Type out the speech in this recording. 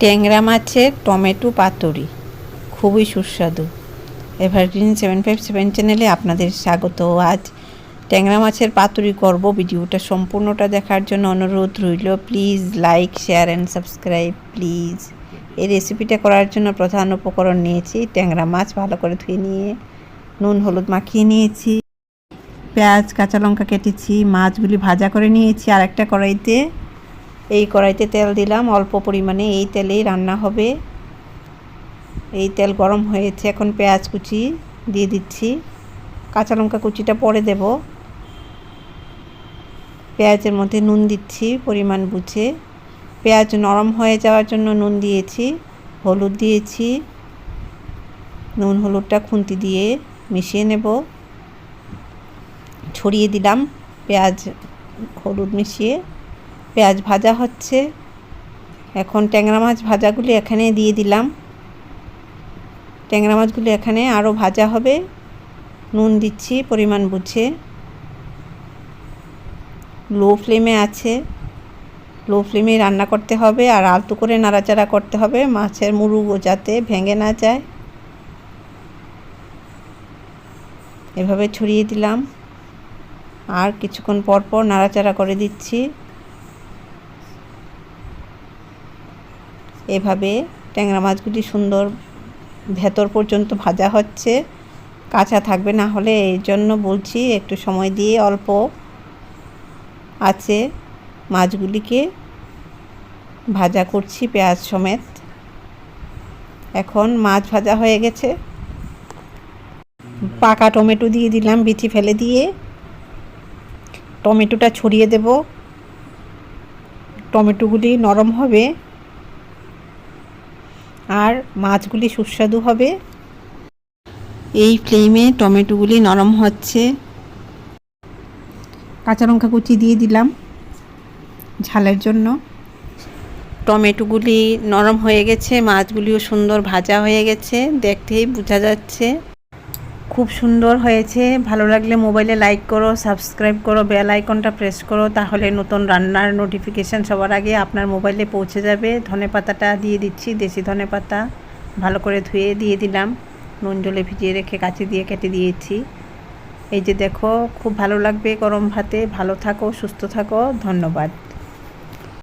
ট্যাংরা মাছের টমেটো পাতুরি। খুবই সুস্বাদু। এভারগ্রিন সেভেন ফাইভ সেভেন চ্যানেলে আপনাদের স্বাগত। আজ ট্যাংরা মাছের পাতুরি করব। ভিডিওটা সম্পূর্ণটা দেখার জন্য অনুরোধ রইল। Please like share and subscribe please এই রেসিপিটা করার জন্য প্রধান উপকরণ নিয়েছি। ট্যাংরা মাছ ভালো করে ধুয়ে নিয়ে, নুন, হলুদ মাখিয়ে নিয়েছি। পেঁয়াজ, কাঁচা লঙ্কা কেটেছি। মাছগুলি ভাজা করে নিয়েছি। আর একটা কড়াইতে এই কড়াইতে তেল দিলাম। অল্প পরিমাণে এই তেলেই রান্না হবে। এই তেল গরম হয়েছে। এখন পেঁয়াজ কুচি দিয়ে দিচ্ছি। কাঁচা লঙ্কা কুচিটা পরে দেব। পেঁয়াজের মধ্যে নুন দিচ্ছি, পরিমাণ বুঝে। পেঁয়াজ নরম হয়ে যাওয়ার জন্য নুন দিয়েছি, হলুদ দিয়েছি। নুন, হলুদটা খুন্তি দিয়ে মিশিয়ে নেব। ছড়িয়ে দিলাম পেঁয়াজ, হলুদ মিশিয়ে। পেঁয়াজ ভাজা হচ্ছে। এখন ট্যাংরা মাছ ভাজাগুলি এখানে দিয়ে দিলাম। ট্যাংরা মাছগুলি এখানে আরও ভাজা হবে। নুন দিচ্ছি, পরিমাণ বুঝে। লো ফ্লেমে আছে। লো ফ্লেমে রান্না করতে হবে আর আলতু করে নাড়াচাড়া করতে হবে মাছের মুরু যাতে ভেঙে না যায়। এভাবে ছড়িয়ে দিলাম। আর কিছুক্ষণ পর পর নাড়াচাড়া করে দিচ্ছি। এভাবে ট্যাংরা মাছগুলি সুন্দর ভেতর পর্যন্ত ভাজা হচ্ছে। কাঁচা থাকবে না হলে, এই জন্য বলছি একটু সময় দিয়ে অল্প আছে মাছগুলিকে ভাজা করছি পেঁয়াজ সমেত। এখন মাছ ভাজা হয়ে গেছে। পাকা টমেটো দিয়ে দিলাম, বিচি ফেলে দিয়ে। টমেটোটা ছড়িয়ে দেব। টমেটোগুলি নরম হবে। আর মাছগুলি সুস্বাদু হবে। এই ফ্লেমে টমেটোগুলি নরম হচ্ছে। কাঁচা লঙ্কা কুচি দিয়ে দিলাম ঝালের জন্য। টমেটোগুলি নরম হয়ে গেছে, মাছগুলিও সুন্দর ভাজা হয়ে গেছে, দেখতেই বোঝা যাচ্ছে। খুব সুন্দর হয়েছে। ভালো লাগলে মোবাইলে লাইক করো, সাবস্ক্রাইব করো, বেল আইকনটা প্রেস করো, তাহলে নতুন রান্নার নোটিফিকেশান সবার আগে আপনার মোবাইলে পৌঁছে যাবে। ধনে পাতাটা দিয়ে দিচ্ছি, দেশি ধনে পাতা। ভালো করে ধুয়ে দিয়ে দিলাম। নুন, জলে ভিজিয়ে রেখে কাছে দিয়ে কেটে দিয়েছি। এই যে দেখো, খুব ভালো লাগবে গরম ভাতে। ভালো থাকো, সুস্থ থাকো। ধন্যবাদ।